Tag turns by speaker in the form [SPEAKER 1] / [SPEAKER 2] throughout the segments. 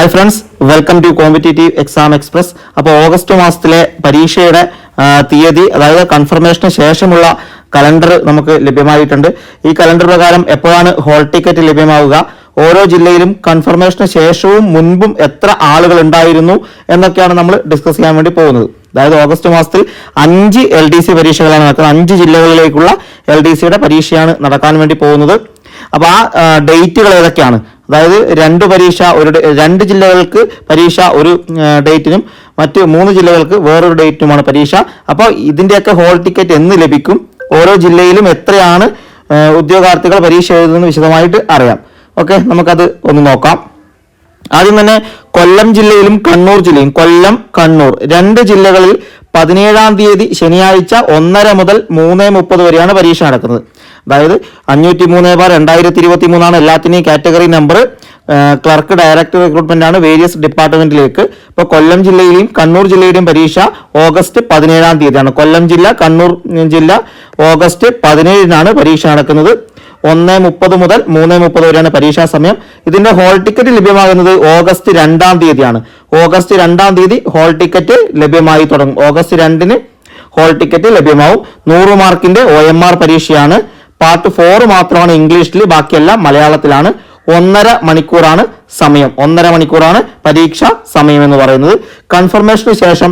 [SPEAKER 1] Hi friends welcome to competitive exam express അപ്പോൾ August മാസത്തിലെ പരീക്ഷയുടെ തീയതി അതായത് കൺഫർമേഷന് ശേഷമുള്ള കലണ്ടർ നമുക്ക് ലഭ്യമായിട്ടുണ്ട്. ഈ കലണ്ടർ പ്രകാരം എപ്പോഴാണ് ഹോൾ ടിക്കറ്റ് ലഭ്യമാവുക? ഓരോ ജില്ലയിലും കൺഫർമേഷന് ശേഷവും മുൻപും എത്ര ആളുകൾ ഉണ്ടായിരുന്നു എന്നൊക്കെയാണ് നമ്മൾ ഡിസ്കസ് ചെയ്യാൻ വേണ്ടി പോകുന്നത്. അതായത് ഓഗസ്റ്റ് മാസത്തിൽ അഞ്ച് എൽ ഡി സി പരീക്ഷകളാണ് നടക്കുന്നത്. അഞ്ച് ജില്ലകളിലേക്കുള്ള എൽ ഡി സിയുടെ പരീക്ഷയാണ് നടക്കാൻ വേണ്ടി പോകുന്നത്. അപ്പൊ ആ ഡേറ്റുകൾ ഏതൊക്കെയാണ്? അതായത് രണ്ട് പരീക്ഷ ഒരു രണ്ട് ജില്ലകൾക്ക് പരീക്ഷ ഒരു ഡേറ്റിനും മറ്റ് മൂന്ന് ജില്ലകൾക്ക് വേറൊരു ഡേറ്റിനുമാണ് പരീക്ഷ. അപ്പോൾ ഇതിന്റെയൊക്കെ ഹോൾ ടിക്കറ്റ് എന്ന് ലഭിക്കും. ഓരോ ജില്ലയിലും എത്രയാണ് ഉദ്യോഗാർത്ഥികൾ പരീക്ഷ എഴുതുന്നത് വിശദമായിട്ട് അറിയാം. ഓക്കെ നമുക്കത് ഒന്ന് നോക്കാം. ആദ്യം തന്നെ കൊല്ലം ജില്ലയിലും കണ്ണൂർ ജില്ലയും. കൊല്ലം കണ്ണൂർ. രണ്ട് ജില്ലകളിൽ പതിനേഴാം തീയതി ശനിയാഴ്ച ഒന്നര മുതൽ മൂന്ന് മുപ്പത് വരെയാണ് പരീക്ഷ നടക്കുന്നത്. അതായത് അഞ്ഞൂറ്റി മൂന്ന് ബാർ രണ്ടായിരത്തി ഇരുപത്തി മൂന്നാണ് എല്ലാത്തിനെയും category number. Clerk director recruitment ആണ് വേരിയസ് ഡിപ്പാർട്ട്മെന്റിലേക്ക് ഇപ്പോൾ കൊല്ലം ജില്ലയിലെയും കണ്ണൂർ ജില്ലയുടെയും പരീക്ഷ ഓഗസ്റ്റ് പതിനേഴാം തീയതിയാണ്. കൊല്ലം ജില്ല കണ്ണൂർ ജില്ല ഓഗസ്റ്റ് പതിനേഴിനാണ് പരീക്ഷ നടക്കുന്നത്. ഒന്ന് മുപ്പത് മുതൽ മൂന്ന് മുപ്പത് വരെയാണ് പരീക്ഷാ സമയം. ഇതിന്റെ ഹോൾ ടിക്കറ്റ് ലഭ്യമാകുന്നത് ഓഗസ്റ്റ് രണ്ടാം തീയതിയാണ്. ഓഗസ്റ്റ് രണ്ടാം തീയതി ഹോൾ ടിക്കറ്റ് ലഭ്യമായി തുടങ്ങും. ഓഗസ്റ്റ് രണ്ടിന് ഹോൾ ടിക്കറ്റ് ലഭ്യമാവും. നൂറ് മാർക്കിന്റെ ഒ പരീക്ഷയാണ്. പാർട്ട് ഫോർ മാത്രമാണ് ഇംഗ്ലീഷിൽ ബാക്കിയെല്ലാം മലയാളത്തിലാണ്. ഒന്നര മണിക്കൂറാണ് സമയം. ഒന്നര മണിക്കൂറാണ് പരീക്ഷ സമയം എന്ന് പറയുന്നത്. കൺഫർമേഷന് ശേഷം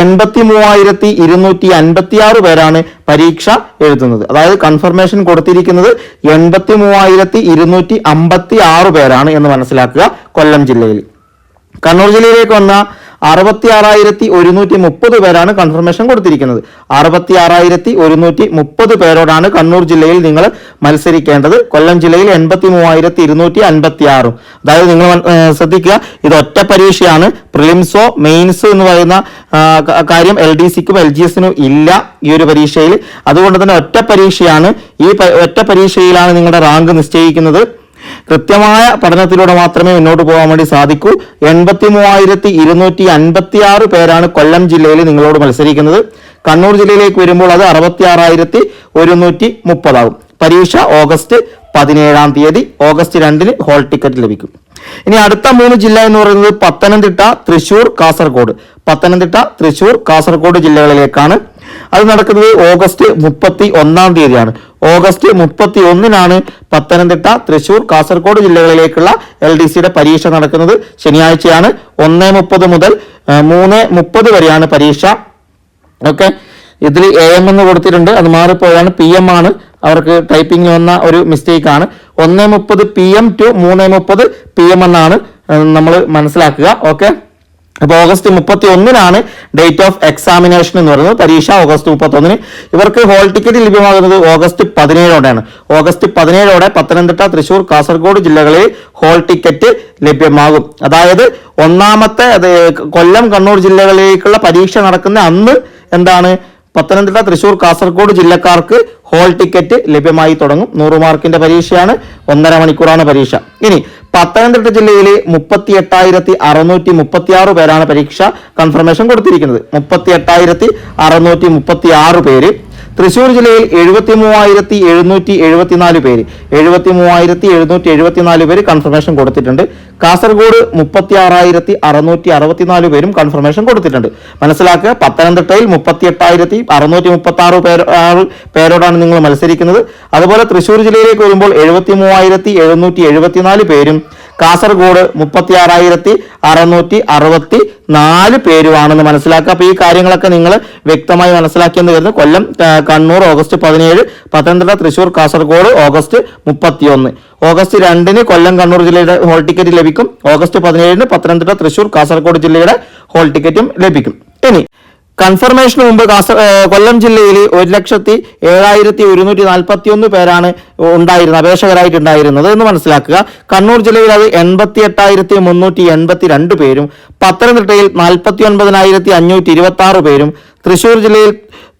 [SPEAKER 1] എൺപത്തി മൂവായിരത്തി ഇരുന്നൂറ്റി അൻപത്തി ആറ് പേരാണ് പരീക്ഷ എഴുതുന്നത്. അതായത് കൺഫർമേഷൻ കൊടുത്തിരിക്കുന്നത് എൺപത്തി മൂവായിരത്തി ഇരുന്നൂറ്റി അമ്പത്തി ആറ് പേരാണ് എന്ന് മനസ്സിലാക്കുക കൊല്ലം ജില്ലയിൽ. കണ്ണൂർ ജില്ലയിലേക്ക് വന്ന അറുപത്തി ആറായിരത്തി ഒരുന്നൂറ്റി മുപ്പത് പേരാണ് കൺഫർമേഷൻ കൊടുത്തിരിക്കുന്നത്. അറുപത്തി ആറായിരത്തി ഒരുന്നൂറ്റി മുപ്പത് പേരോടാണ് കണ്ണൂർ ജില്ലയിൽ നിങ്ങൾ മത്സരിക്കേണ്ടത്. കൊല്ലം ജില്ലയിൽ എൺപത്തി മൂവായിരത്തി ഇരുന്നൂറ്റി അൻപത്തി ആറും അതായത് നിങ്ങൾ ശ്രദ്ധിക്കുക ഇത് ഒറ്റ പരീക്ഷയാണ്. പ്രിലിംസോ മെയിൻസ് എന്ന് പറയുന്ന കാര്യം എൽ ഡി സിക്കും എൽ ജി എസിനും ഇല്ല ഈ ഒരു പരീക്ഷയിൽ. അതുകൊണ്ട് തന്നെ ഒറ്റ പരീക്ഷയാണ്. ഈ ഒറ്റ പരീക്ഷയിലാണ് നിങ്ങളുടെ റാങ്ക് നിശ്ചയിക്കുന്നത്. കൃത്യമായ പഠനത്തിലൂടെ മാത്രമേ മുന്നോട്ട് പോകാൻ വേണ്ടി സാധിക്കൂ. എൺപത്തി മൂവായിരത്തി ഇരുന്നൂറ്റി അൻപത്തി ആറ് പേരാണ് കൊല്ലം ജില്ലയിൽ നിങ്ങളോട് മത്സരിക്കുന്നത്. കണ്ണൂർ ജില്ലയിലേക്ക് വരുമ്പോൾ അത് അറുപത്തി ആറായിരത്തി ഒരുന്നൂറ്റി മുപ്പതാകും പരീക്ഷ ഓഗസ്റ്റ് പതിനേഴാം തീയതി ഓഗസ്റ്റ് രണ്ടിന് ഹോൾ ടിക്കറ്റ് ലഭിക്കും. ഇനി അടുത്ത മൂന്ന് ജില്ല എന്ന് പറയുന്നത് പത്തനംതിട്ട തൃശൂർ കാസർഗോഡ്. പത്തനംതിട്ട തൃശൂർ കാസർഗോഡ് ജില്ലകളിലേക്കാണ് അത് നടക്കുന്നത് ഓഗസ്റ്റ് മുപ്പത്തി ഒന്നാം തീയതിയാണ്. ഓഗസ്റ്റ് മുപ്പത്തി ഒന്നിനാണ് പത്തനംതിട്ട തൃശൂർ കാസർഗോഡ് ജില്ലകളിലേക്കുള്ള എൽ ഡി സിയുടെ പരീക്ഷ നടക്കുന്നത്. ശനിയാഴ്ചയാണ് ഒന്ന് മുപ്പത് മുതൽ മൂന്ന് മുപ്പത് വരെയാണ് പരീക്ഷ. ഓക്കെ? ഇതിൽ എ എം എന്ന് കൊടുത്തിട്ടുണ്ട്. അത് മാറിപ്പോയാണ്. പി എം ആണ്. അവർക്ക് ടൈപ്പിംഗ് വന്ന ഒരു മിസ്റ്റേക്ക് ആണ് ഒന്ന് മുപ്പത് പി എം ടു മൂന്ന് മുപ്പത് പി എം എന്നാണ് നമ്മൾ മനസ്സിലാക്കുക. ഓക്കെ? അപ്പോൾ ഓഗസ്റ്റ് മുപ്പത്തി ഒന്നിനാണ് ഡേറ്റ് ഓഫ് എക്സാമിനേഷൻ എന്ന് പറയുന്നത്. പരീക്ഷ ഓഗസ്റ്റ് മുപ്പത്തി ഒന്നിന് ഇവർക്ക് ഹോൾ ടിക്കറ്റ് ലഭ്യമാകുന്നത് ഓഗസ്റ്റ് പതിനേഴോടെയാണ്. ഓഗസ്റ്റ് പതിനേഴോടെ പത്തനംതിട്ട തൃശൂർ കാസർഗോഡ് ജില്ലകളിൽ ഹോൾ ടിക്കറ്റ് ലഭ്യമാകും. അതായത് ഒന്നാമത്തെ കൊല്ലം കണ്ണൂർ ജില്ലകളിലേക്കുള്ള പരീക്ഷ നടക്കുന്ന അന്ന് എന്താണ്? പത്തനംതിട്ട തൃശൂർ കാസർഗോഡ് ജില്ലക്കാർക്ക് ഹോൾ ടിക്കറ്റ് ലഭ്യമായി തുടങ്ങും. നൂറ് മാർക്കിന്റെ പരീക്ഷയാണ്. ഒന്നര മണിക്കൂറാണ് പരീക്ഷ. ഇനി പത്തനംതിട്ട ജില്ലയിലെ മുപ്പത്തി എട്ടായിരത്തി അറുന്നൂറ്റി മുപ്പത്തി ആറ് പേരാണ് പരീക്ഷ കൺഫർമേഷൻ കൊടുത്തിരിക്കുന്നത്. മുപ്പത്തി എട്ടായിരത്തി അറുന്നൂറ്റി മുപ്പത്തി ആറ് പേര് തൃശൂർ ജില്ലയിൽ എഴുപത്തി മൂവായിരത്തി എഴുന്നൂറ്റി എഴുപത്തിനാല് പേര്. എഴുപത്തി മൂവായിരത്തി എഴുന്നൂറ്റി എഴുപത്തിനാല് പേര് കൺഫർമേഷൻ കൊടുത്തിട്ടുണ്ട്. കാസർഗോഡ് മുപ്പത്തി ആറായിരത്തി അറുന്നൂറ്റി അറുപത്തിനാല് പേരും കൺഫർമേഷൻ കൊടുത്തിട്ടുണ്ട്. മനസ്സിലാക്കുക പത്തനംതിട്ടയിൽ മുപ്പത്തി എട്ടായിരത്തി അറുന്നൂറ്റി മുപ്പത്തി ആറ് പേർ ആറ് പേരോടാണ് നിങ്ങൾ മത്സരിക്കുന്നത്. അതുപോലെ തൃശൂർ ജില്ലയിലേക്ക് വരുമ്പോൾ എഴുപത്തി മൂവായിരത്തി എഴുന്നൂറ്റി എഴുപത്തിനാല് പേരും കാസർഗോഡ് മുപ്പത്തി ആറായിരത്തി അറുന്നൂറ്റി അറുപത്തി നാല് പേരുമാണെന്ന് മനസ്സിലാക്കുക. അപ്പൊ ഈ കാര്യങ്ങളൊക്കെ നിങ്ങൾ വ്യക്തമായി മനസ്സിലാക്കിയെന്ന് കരുതുന്നു. കൊല്ലം കണ്ണൂർ ഓഗസ്റ്റ് പതിനേഴ് പത്തനംതിട്ട തൃശൂർ കാസർഗോഡ് ഓഗസ്റ്റ് മുപ്പത്തിയൊന്ന്. ഓഗസ്റ്റ് രണ്ടിന് കൊല്ലം കണ്ണൂർ ജില്ലയുടെ ഹോൾ ടിക്കറ്റ് ലഭിക്കും. ഓഗസ്റ്റ് പതിനേഴിന് പത്തനംതിട്ട തൃശൂർ കാസർഗോഡ് ജില്ലയുടെ ഹോൾ ടിക്കറ്റും ലഭിക്കും. ഇനി കൺഫർമേഷന് മുമ്പ് കൊല്ലം ജില്ലയിൽ ഒരു ലക്ഷത്തി ഏഴായിരത്തി ഒരുന്നൂറ്റി നാൽപ്പത്തി ഒന്ന് പേരാണ് ഉണ്ടായിരുന്നത് അപേക്ഷകരായിട്ടുണ്ടായിരുന്നത് എന്ന് മനസ്സിലാക്കുക. കണ്ണൂർ ജില്ലയിൽ അത് എൺപത്തി എട്ടായിരത്തി മുന്നൂറ്റി എൺപത്തി രണ്ട് പേരും പത്തനംതിട്ടയിൽ നാൽപ്പത്തി ഒൻപതിനായിരത്തി അഞ്ഞൂറ്റി ഇരുപത്തി ആറ് പേരും തൃശൂർ ജില്ലയിൽ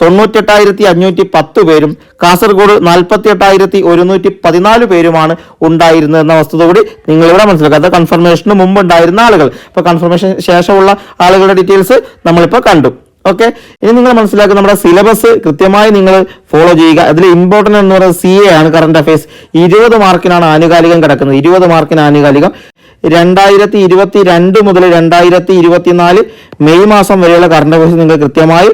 [SPEAKER 1] തൊണ്ണൂറ്റെട്ടായിരത്തി അഞ്ഞൂറ്റി പത്ത് പേരും കാസർഗോഡ് നാൽപ്പത്തി എട്ടായിരത്തി ഒരുന്നൂറ്റി പതിനാല് പേരുമാണ് ഉണ്ടായിരുന്നത് എന്ന വസ്തുത കൂടി നിങ്ങൾ ഇവിടെ മനസ്സിലാക്കുക. അത് കൺഫർമേഷന് മുമ്പ് ഉണ്ടായിരുന്ന ആളുകൾ. ഇപ്പൊ കൺഫർമേഷൻ ശേഷമുള്ള ആളുകളുടെ ഡീറ്റെയിൽസ് നമ്മളിപ്പോൾ കണ്ടു. ഓക്കെ ഇനി നിങ്ങൾ മനസ്സിലാക്കുക നമ്മുടെ സിലബസ് കൃത്യമായി നിങ്ങൾ ഫോളോ ചെയ്യുക. അതിൽ ഇമ്പോർട്ടന്റ് എന്ന് പറയുന്നത് സി എ ആണ് കറണ്ട് അഫയേഴ്സ് ഇരുപത് മാർക്കിനാണ് ആനുകാലികം കിടക്കുന്നത്. ഇരുപത് മാർക്കിന് ആനുകാലികം. രണ്ടായിരത്തി ഇരുപത്തി രണ്ട് മുതൽ രണ്ടായിരത്തി ഇരുപത്തിനാല് മെയ് മാസം വരെയുള്ള കറണ്ട് അഫയേഴ്സ് നിങ്ങൾ കൃത്യമായി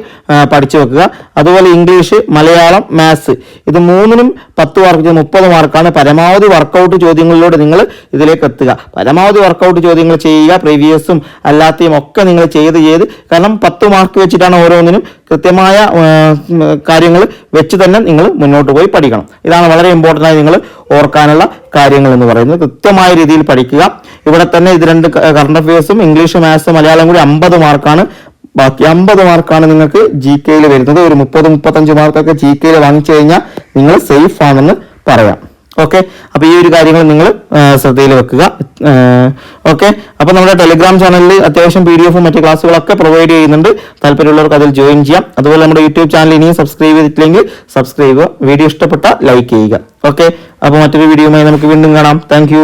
[SPEAKER 1] പഠിച്ചു വെക്കുക. അതുപോലെ ഇംഗ്ലീഷ് മലയാളം മാത്സ് ഇത് മൂന്നിനും പത്ത് മാർക്ക് മുപ്പത് മാർക്കാണ്. പരമാവധി വർക്കൗട്ട് ചോദ്യങ്ങളിലൂടെ നിങ്ങൾ ഇതിലേക്ക് എത്തുക. പരമാവധി വർക്കൗട്ട് ചോദ്യങ്ങൾ ചെയ്യുക പ്രീവിയസും അല്ലാത്തയും ഒക്കെ നിങ്ങൾ ചെയ്ത് ചെയ്ത് കാരണം പത്ത് മാർക്ക് വെച്ചിട്ടാണ് ഓരോന്നിനും കൃത്യമായ കാര്യങ്ങൾ വെച്ച് തന്നെ നിങ്ങൾ മുന്നോട്ട് പോയി പഠിക്കണം. ഇതാണ് വളരെ ഇമ്പോർട്ടന്റ് ആയി നിങ്ങൾ ഓർക്കാനുള്ള കാര്യങ്ങൾ എന്ന് പറയുന്നത്. കൃത്യമായ രീതിയിൽ പഠിക്കുക. ഇവിടെ തന്നെ ഇത് രണ്ട് കറണ്ട് അഫയേഴ്സും ഇംഗ്ലീഷ് മാത്സ് മലയാളം കൂടി അമ്പത് മാർക്കാണ് ബാക്കി അമ്പത് മാർക്കാണ് നിങ്ങൾക്ക് ജി കെയിൽ വരുന്നത്. ഒരു മുപ്പത് മുപ്പത്തഞ്ച് മാർക്കൊക്കെ ജി കെയിൽ വാങ്ങിച്ചു കഴിഞ്ഞാൽ നിങ്ങൾ സേഫ് ആണെന്ന് പറയാം. ഓക്കെ അപ്പോൾ ഈ ഒരു കാര്യങ്ങൾ നിങ്ങൾ ശ്രദ്ധയിൽ വെക്കുക. ഓക്കെ അപ്പോൾ നമ്മുടെ ടെലിഗ്രാം ചാനലിൽ അത്യാവശ്യം പി ഡി എഫും മറ്റു ക്ലാസ്സുകളൊക്കെ പ്രൊവൈഡ് ചെയ്യുന്നുണ്ട്. താല്പര്യമുള്ളവർക്ക് അതിൽ ജോയിൻ ചെയ്യാം. അതുപോലെ നമ്മുടെ യൂട്യൂബ് ചാനൽ ഇനിയും സബ്സ്ക്രൈബ് ചെയ്തിട്ടില്ലെങ്കിൽ സബ്സ്ക്രൈബ് വീഡിയോ ഇഷ്ടപ്പെട്ട ലൈക്ക് ചെയ്യുക. ഓക്കെ അപ്പോൾ മറ്റൊരു വീഡിയോയുമായി നമുക്ക് വീണ്ടും കാണാം. താങ്ക്